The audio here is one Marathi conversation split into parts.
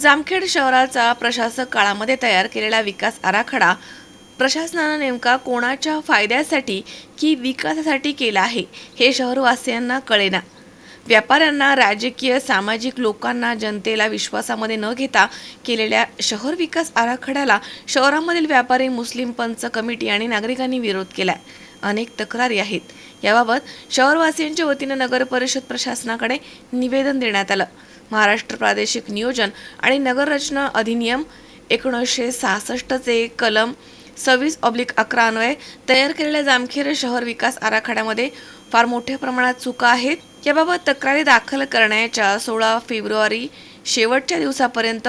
जामखेड शहराचा प्रशासक काळामध्ये तयार केलेला विकास आराखडा प्रशासनानं नेमका कोणाच्या फायद्यासाठी की विकासासाठी केला आहे हे शहरवासियांना कळेना. व्यापाऱ्यांना राजकीय सामाजिक लोकांना जनतेला विश्वासामध्ये न घेता केलेल्या शहर विकास आराखड्याला शहरामधील व्यापारी मुस्लिम पंच कमिटी आणि नागरिकांनी विरोध केला अनेक तक्रारी आहेत. याबाबत शहरवासियांच्या वतीनं नगर परिषद प्रशासनाकडे निवेदन देण्यात आलं. महाराष्ट्र प्रादेशिक नियोजन आणि नगररचना अधिनियम एकोणीसशे सहासष्टचे कलम सव्वीस ऑब्लिक अकरा अन्वये तयार केलेल्या जामखेड शहर विकास आराखड्यामध्ये फार मोठ्या प्रमाणात चुका आहेत. याबाबत तक्रारी दाखल करण्याच्या सोळा फेब्रुवारी शेवटच्या दिवसापर्यंत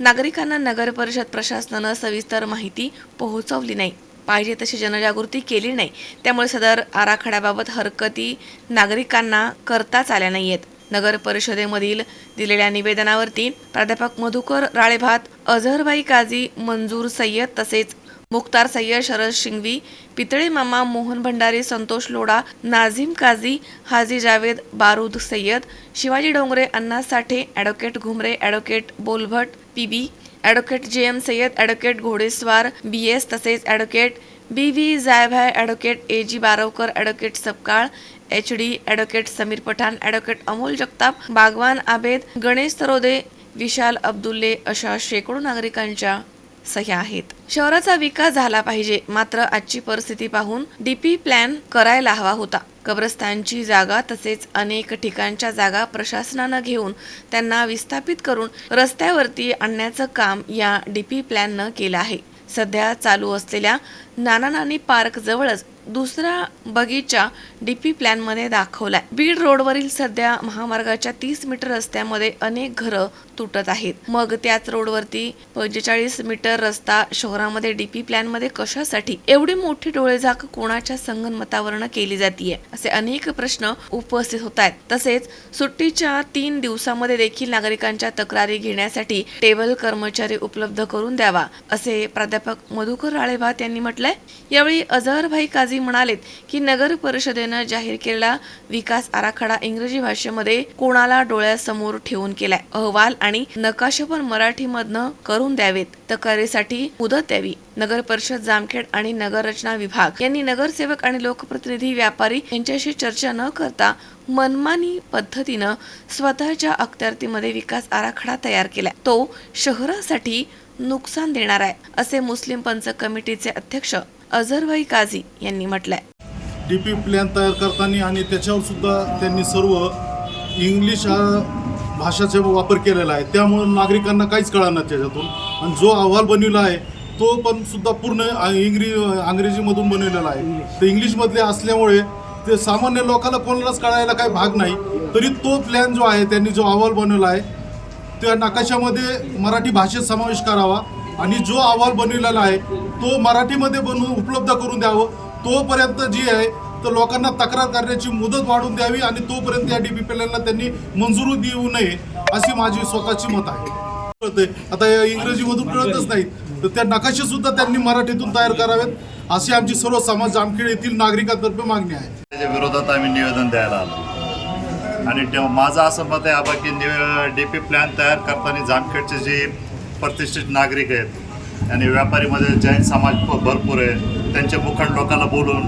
नागरिकांना नगर परिषद प्रशासनानं सविस्तर माहिती पोहोचवली नाही. पाहिजे तशी जनजागृती केली नाही. त्यामुळे सदर आराखड्याबाबत हरकती नागरिकांना करताच आल्या नाही आहेत नगर परिषदेमधील दिलेल्या निवेदनावरती प्राध्यापक मधुकर राळेभात अझहरबाई काझी मंजूर सय्यद तसेच मुख्तार सय्यद शरद शिंगवी पितळे मामा Mohan Bhandari Santosh Lodha Nazim Kazi Haji Javed Barud Sayyad Shivaji Dongre Anna Sathe advocate Ghumare advocate Bolbhat PB advocate J M Sayyad advocate Ghodeswar B S तसेच advocate B V Jaybhay advocate A G Barwakar advocate Sapkal H D advocate Sameer Pathan advocate Amol Jagtap Bagwan Abed Ganesh Sarode Vishal Abdulle अशा शेकडो नागरिकांच्या सह्या आहेत. शहराचा विकास झाला पाहिजे मात्र आजची परिस्थिती पाहून डीपी प्लॅन करायला हवा होता. कब्रस्तानची जागा तसेच अनेक ठिकाणच्या जागा प्रशासनानं घेऊन त्यांना विस्थापित करून रस्त्यावरती आणण्याचं काम या डीपी प्लॅननं केलं आहे. सध्या चालू असलेल्या नाना नानी पार्क जवळच दुसरा बगीचा डीपी प्लॅनमध्ये दाखवलाय. बीड रोडवरील सध्या महामार्गाच्या तीस मीटर रस्त्यामध्ये अनेक घरं तुटत आहेत. मग त्याच रोडवरती पंचेचाळीस मीटर रस्ता शहरामध्ये डीपी प्लॅनमध्ये कशासाठी? एवढी मोठी डोळेझाक कोणाच्या संगनमतावरनं केली जातीये? असे अनेक प्रश्न उपस्थित होत आहेत तसेच सुट्टीच्या तीन दिवसामध्ये देखील नागरिकांच्या तक्रारी घेण्यासाठी टेबल कर्मचारी उपलब्ध करून द्यावा असे प्राध्यापक मधुकर राळेभात यांनी म्हटलंय. यावेळी अझहरभाई काझी म्हणालेत की नगर परिषदेनं जाहीर केलेला विकास आराखडा इंग्रजी भाषेमध्ये कोणाला डोळ्यासमोर ठेवून केलाय? अहवाल आणि नकाशे पण मराठीमधनं करून द्यावेत. तक्रारीसाठी मुदत द्यावी. नगर परिषद जामखेड आणि नगर रचना विभाग यांनी नगरसेवक आणि लोकप्रतिनिधी व्यापारी यांच्याशी चर्चा न करता मनमानी पद्धतीनं स्वतःच्या अखत्यारतीमध्ये विकास आराखडा तयार केलाय तो शहरासाठी नुकसान देणार आहे असे मुस्लिम पंच कमिटीचे अध्यक्ष अझरभाई काझी यांनी म्हटलंय. डीपी प्लॅन तयार करताना आणि त्याच्यावर सुद्धा त्यांनी सर्व इंग्लिश हा भाषाचा वापर केलेला आहे त्यामुळे नागरिकांना काहीच कळणार त्याच्यातून. आणि जो अहवाल बनवला आहे तो पण सुद्धा पूर्ण इंग्रजी अंग्रेजीमधून बनवलेला आहे. तर इंग्लिशमधले असल्यामुळे ते सामान्य लोकांना कोणालाच कळायला काही भाग नाही. तरी तो प्लॅन जो आहे त्यांनी जो अहवाल बनवला आहे त्या नकाशामध्ये मराठी भाषेत समावेश करावा. आणि जो अहवाल बनवलेला आहे तो मराठीमध्ये बनवून उपलब्ध करून द्यावं. तोपर्यंत जी आहे तर लोकांना तक्रार करण्याची मुदत वाढवून द्यावी आणि तोपर्यंत या डीपी त्यांनी मंजुरी देऊ नये अशी माझी स्वतःची मत आहे. आता इंग्रजीमधून कळतच नाही. तर त्या नकाशे सुद्धा त्यांनी मराठीतून तयार करावेत अशी आमची सर्व समाज जामखेड येथील नागरिकांतर्फे मागणी आहे. त्याच्या विरोधात आम्ही निवेदन द्यायला आलो. आणि माझं असं मत आहे आबा की डी पी प्लॅन तयार करताना जामखेडचे जे प्रतिष्ठित नागरिक आहेत आणि व्यापारीमध्ये जैन समाज भरपूर आहे त्यांचे मुखंड लोकांना बोलून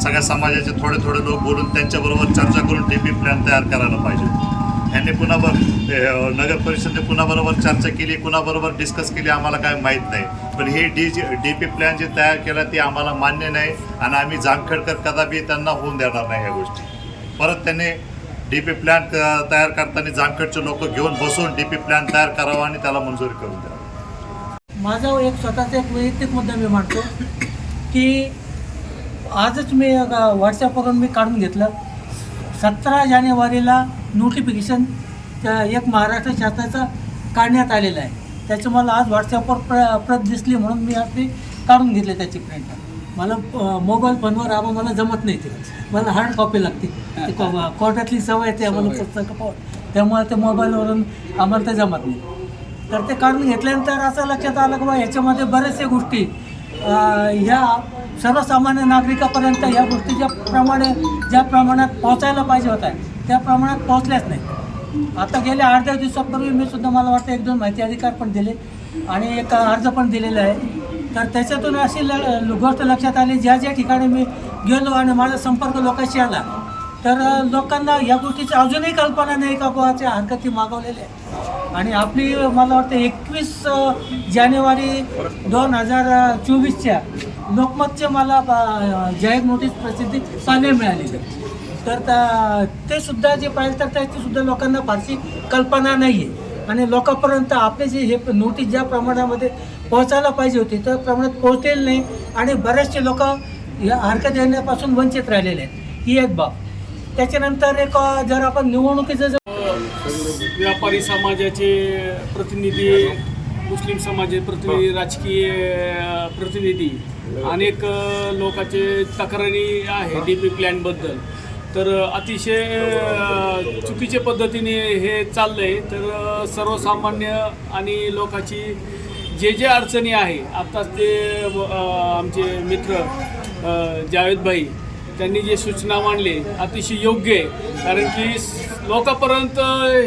सगळ्या समाजाचे थोडे थोडे लोक बोलून त्यांच्याबरोबर चर्चा करून डी पी प्लॅन तयार करायला पाहिजे. ह्यांनी पुन्हा नगर परिषदेने कुणाबरोबर चर्चा केली कुणाबरोबर डिस्कस केली आम्हाला काय माहीत नाही. पण हे D G D P plan जे तयार केला ते आम्हाला मान्य नाही आणि आम्ही जामखेडकर कदापि त्यांना होऊन देणार नाही ह्या गोष्टी. परत त्यांनी डी पी प्लॅन तयार करताना जामखेडचे लोक घेऊन बसून डी पी प्लॅन तयार करावा आणि त्याला मंजुरी करून द्यावा. माझा एक स्वतःचा एक वैयक्तिक मुद्दा मी मांडतो की आजच मी व्हॉट्सॲपवरून मी काढून घेतलं. सतरा जानेवारीला नोटिफिकेशन त्या एक महाराष्ट्र शासनाचं काढण्यात आलेलं आहे. त्याचं मला आज व्हॉट्सॲपवर प्र प्रत दिसली म्हणून मी आज ती काढून घेतली त्याची प्रिंट मला मोबाईल फोनवर आबा मला जमत नाही ते. मला हार्ड कॉपी लागते. कोर्टातली सवय ते आम्हाला पुस्तकं त्यामुळे ते मोबाईलवरून आम्हाला ते जमत नाही. तर ते काढून घेतल्यानंतर असं लक्षात आलं की बा ह्याच्यामध्ये बऱ्याचशा गोष्टी ह्या सर्वसामान्य नागरिकापर्यंत या गोष्टी ज्या प्रमाणे ज्या प्रमाणात पोहोचायला पाहिजे होत्या त्या प्रमाणात पोहोचल्याच नाही आता गेल्या आठ दहा दिवसापूर्वी मी सुद्धा मला वाटतं एक दोन माहिती अधिकार पण दिले आणि एक अर्ज पण दिलेला आहे. तर त्याच्यातून अशी ल गोष्ट लक्षात आली ज्या ज्या ठिकाणी मी गेलो आणि माझा संपर्क लोकांशी आला तर लोकांना या गोष्टीची अजूनही कल्पना नाही का बुवाच्या हरकती मागवलेल्या आहे आणि आपली मला वाटतं एकवीस जानेवारी दोन हजार चोवीसच्या लोकमतचे मला जाहीर नोटीस प्रसिद्धी साने मिळालेली तर त्या- ते सुद्धा जे पाहिजे तर त्याची सुद्धा लोकांना फारशी कल्पना नाही आहे आणि लोकांपर्यंत आपले जे हे नोटीस ज्या प्रमाणामध्ये पोहोचायला पाहिजे होती त्या प्रमाणात पोहोचलेली नाही. आणि बरेचसे लोक या हरकत येण्यापासून वंचित राहिलेले आहेत. ही एक बाब. त्याच्यानंतर एक जर आपण निवडणुकीचं जर व्यापारी समाजाचे प्रतिनिधी मुस्लिम समाजाचे प्रतिनिधी राजकीय प्रतिनिधी अनेक लोकांचे तक्रारी आहे डी पी प्लॅनबद्दल तर अतिशय चुकीच्या पद्धतीने हे चाललं आहे तर सर्वसामान्य आणि लोकांची जे जे अडचणी आहे आत्ताच ते आमचे मित्र जावेदभाई त्यांनी जे सूचना मांडली अतिशय योग्य आहे. कारण की लोकांपर्यंत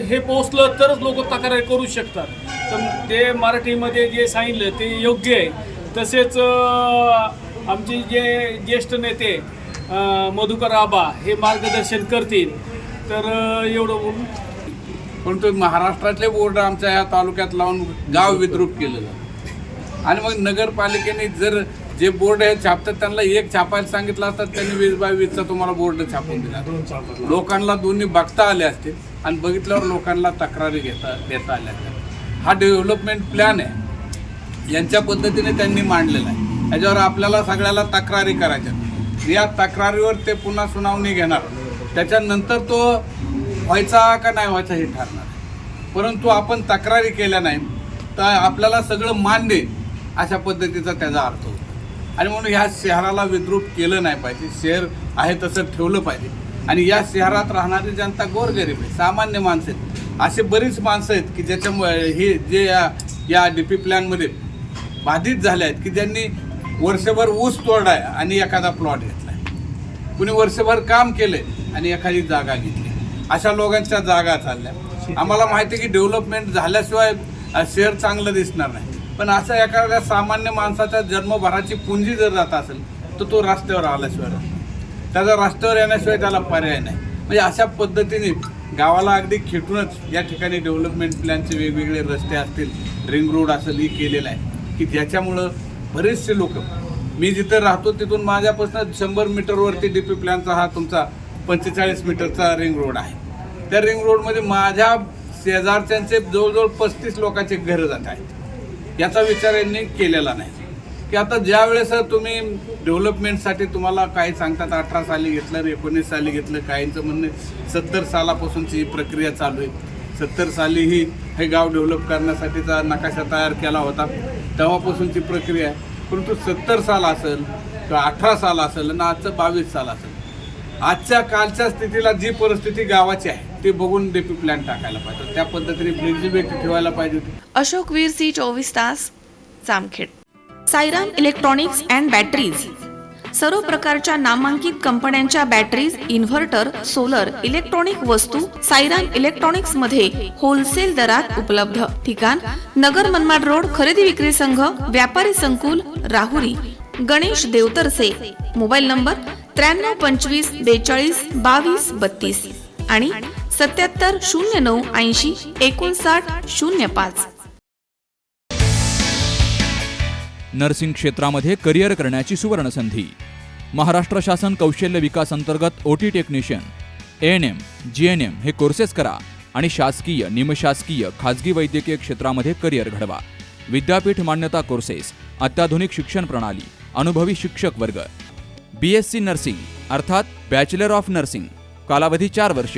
हे पोहोचलं तरच लोक तक्रार करू शकतात. तर ते मराठीमध्ये जे सांगितलं ते योग्य आहे. तसेच आमचे जे ज्येष्ठ नेते मधुकर आबा हे मार्गदर्शन करतील. तर एवढं बोलून. पण तो महाराष्ट्रातले बोर्ड आमच्या या तालुक्यात लावून गाव विद्रूप केलेलं. आणि मग नगरपालिकेने जर जे बोर्ड हे छापतात त्यांना एक छापायला सांगितलं असतं त्यांनी वीस बाय वीसचा तुम्हाला बोर्ड छापून दिला. लोकांना दोन्ही बघता आले असते आणि बघितल्यावर लोकांना तक्रारी घेता देता आल्या. हा डेव्हलपमेंट प्लॅन आहे. यांच्या पद्धतीने त्यांनी मांडलेला आहे. याच्यावर आपल्याला सगळ्याला तक्रारी करायच्या या तक्रारीवर ते पुन्हा सुनावणी घेणार. त्याच्यानंतर तो व्हायचा का नाही व्हायचा हे ठरणार. आहे. परंतु आपण तक्रारी केल्या नाही तर आपल्याला सगळं मान्य आहे, अशा पद्धतीचा त्याचा अर्थ होतो. आणि म्हणून ह्या शहराला विद्रूप केलं नाही पाहिजे. शहर आहे तसं ठेवलं पाहिजे. आणि या शहरात राहणारी जनता गोरगरीब आहे सामान्य माणसं आहेत. असे बरीच माणसं आहेत की ज्याच्यामुळे हे जे या या डी पी प्लॅनमध्ये बाधित झाले आहेत की ज्यांनी वर्षभर ऊस तोडाय आणि एखादा प्लॉट घेतला कुणी वर्षभर काम केले आणि एखादी जागा घेतली अशा लोकांच्या जागा चालल्या आम्हाला माहिती आहे की डेव्हलपमेंट झाल्याशिवाय शहर चांगलं दिसणार नाही. पण असं एखाद्या सामान्य माणसाच्या जन्मभराची पुंजी जर जात असेल तर तो रस्त्यावर आल्याशिवाय त्याचा रस्त्यावर येण्याशिवाय त्याला पर्याय नाही. म्हणजे अशा पद्धतीने गावाला अगदी खेटूनच या ठिकाणी डेव्हलपमेंट प्लॅनचे वेगवेगळे रस्ते असतील रिंग रोड असेल ही केलेलं आहे. की ज्याच्यामुळं बरेचसे लोक मी जिथं राहतो तिथून माझ्यापासून शंभर मीटरवरती डी पी प्लॅनचा हा तुमचा पंचेचाळीस मीटरचा रिंग रोड आहे. त्या रिंग रोडमध्ये माझ्या शेजारच्यांचे जवळजवळ पस्तीस लोकांचे घरं जात आहेत. याचा विचार यांनी केलेला नाही. की आता ज्या वेळेस तुम्ही डेव्हलपमेंटसाठी तुम्हाला काही सांगतात अठरा साली घेतलं एकोणीस साली घेतलं काहींचं म्हणणं सत्तर सालापासूनची ही प्रक्रिया चालू आहे. सत्तर साली ही हे गाव डेव्हलप करण्यासाठीचा नकाशा तयार केला होता तेव्हापासूनची प्रक्रिया आहे. परंतु सत्तर साल असेल किंवा अठरा साल असेल आणि आजचं बावीस साल असेल आजच्या कालच्या स्थितीला जी परिस्थिती गावाची आहे ते बघून डेपी प्लॅन टाकायला पाहिजे. त्या पद्धतीने फ्लेक्झिबिलिटी ठेवायला पाहिजे. अशोक वीर सी चोवीस तास Jamkhed. Sairam electronics and batteries सर्व प्रकारच्या नामांकित कंपन्यांच्या बॅटरीज इन्व्हर्टर सोलर इलेक्ट्रॉनिक वस्तू सायराम इलेक्ट्रॉनिक्समध्ये होलसेल दरात उपलब्ध. ठिकाण नगर मनमाड रोड खरेदी विक्री संघ व्यापारी संकुल राहुरी गणेश देवतरसे. मोबाईल नंबर त्र्याण्णव पंचवीस बेचाळीस बावीस बत्तीस. आणि सत्याहत्तर शून्य नऊ ऐंशी एकोणसाठ शून्य पाच. नर्सिंग क्षेत्रामध्ये करिअर करण्याची सुवर्ण संधी महाराष्ट्र शासन कौशल्य विकास अंतर्गत O T technician N M G N M हे कोर्सेस करा आणि शासकीय निमशासकीय खाजगी वैद्यकीय क्षेत्रामध्ये करिअर घडवा. विद्यापीठ मान्यता कोर्सेस अत्याधुनिक शिक्षण प्रणाली अनुभवी शिक्षक वर्ग. बी एस सी नर्सिंग अर्थात बॅचलर ऑफ नर्सिंग कालावधी चार वर्ष.